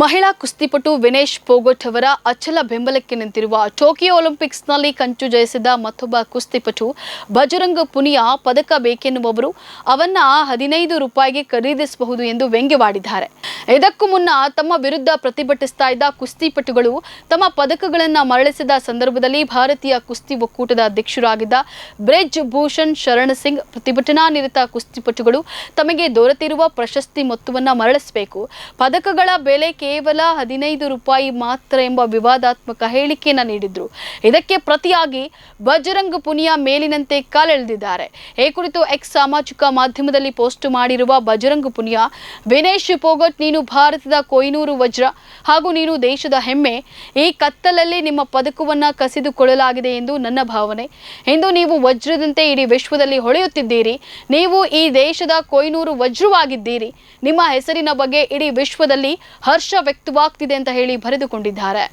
ಮಹಿಳಾ ಕುಸ್ತಿಪಟು ವಿನೇಶ್ ಪೋಗೊಟ್ ಅವರ ಅಚಲ ಬೆಂಬಲಕ್ಕೆ ನಿಂತಿರುವ ಟೋಕಿಯೋ ಒಲಿಂಪಿಕ್ಸ್ನಲ್ಲಿ ಕಂಚು ಜಯಿಸಿದ ಮತ್ತೊಬ್ಬ ಕುಸ್ತಿಪಟು ಬಜರಂಗ ಪುನಿಯಾ ಪದಕ ಬೇಕೆನ್ನುವವರು ಅವನ್ನ ಹದಿನೈದು ರೂಪಾಯಿಗೆ ಖರೀದಿಸಬಹುದು ಎಂದು ವ್ಯಂಗ್ಯವಾಡಿದ್ದಾರೆ. ಇದಕ್ಕೂ ಮುನ್ನ ತಮ್ಮ ವಿರುದ್ಧ ಪ್ರತಿಭಟಿಸ್ತಾ ಇದ್ದ ಕುಸ್ತಿಪಟುಗಳು ತಮ್ಮ ಪದಕಗಳನ್ನು ಮರಳಿಸಿದ ಸಂದರ್ಭದಲ್ಲಿ ಭಾರತೀಯ ಕುಸ್ತಿ ಒಕ್ಕೂಟದ ಅಧ್ಯಕ್ಷರಾಗಿದ್ದ ಬ್ರಿಜ್ ಭೂಷಣ್ ಶರಣ್ ಸಿಂಗ್ ಪ್ರತಿಭಟನಾನಿರತ ಕುಸ್ತಿಪಟುಗಳು ತಮಗೆ ದೊರೆತಿರುವ ಪ್ರಶಸ್ತಿ ಮೊತ್ತವನ್ನು ಮರಳಿಸಬೇಕು. ಪದಕಗಳ ಬೆಲೆ ಕೇವಲ ಹದಿನೈದು ರೂಪಾಯಿ ಮಾತ್ರ ಎಂಬ ವಿವಾದಾತ್ಮಕ ಹೇಳಿಕೆಯನ್ನು ನೀಡಿದ್ರು. ಇದಕ್ಕೆ ಪ್ರತಿಯಾಗಿ ಬಜರಂಗ್ ಪುನಿಯಾ ಮೇಲಿನಂತೆ ಕಾಲೆಳೆದಿದ್ದಾರೆ. ಈ ಕುರಿತು ಎಕ್ಸ್ ಸಾಮಾಜಿಕ ಮಾಧ್ಯಮದಲ್ಲಿ ಪೋಸ್ಟ್ ಮಾಡಿರುವ ಬಜರಂಗ್ ಪುನಿಯಾ, ವಿನೇಶ್ ಪೋಗಟ್, ನೀನು ಭಾರತದ ಕೊಯ್ನೂರು ವಜ್ರ ಹಾಗೂ ನೀನು ದೇಶದ ಹೆಮ್ಮೆ, ಈ ಕತ್ತಲಲ್ಲಿ ನಿಮ್ಮ ಪದಕವನ್ನ ಕಸಿದುಕೊಳ್ಳಲಾಗಿದೆ ಎಂದು ನನ್ನ ಭಾವನೆ. ಇಂದು ನೀವು ವಜ್ರದಂತೆ ಇಡೀ ವಿಶ್ವದಲ್ಲಿ ಹೊಳೆಯುತ್ತಿದ್ದೀರಿ. ನೀವು ಈ ದೇಶದ ಕೊಯ್ನೂರು ವಜ್ರವಾಗಿದ್ದೀರಿ. ನಿಮ್ಮ ಹೆಸರಿನ ಬಗ್ಗೆ ಇಡೀ ವಿಶ್ವದಲ್ಲಿ ಹರ್ಷ ವ್ಯಕ್ತವಾಗ್ತಿದೆ ಅಂತ ಹೇಳಿ ಬರೆದುಕೊಂಡಿದ್ದಾರೆ.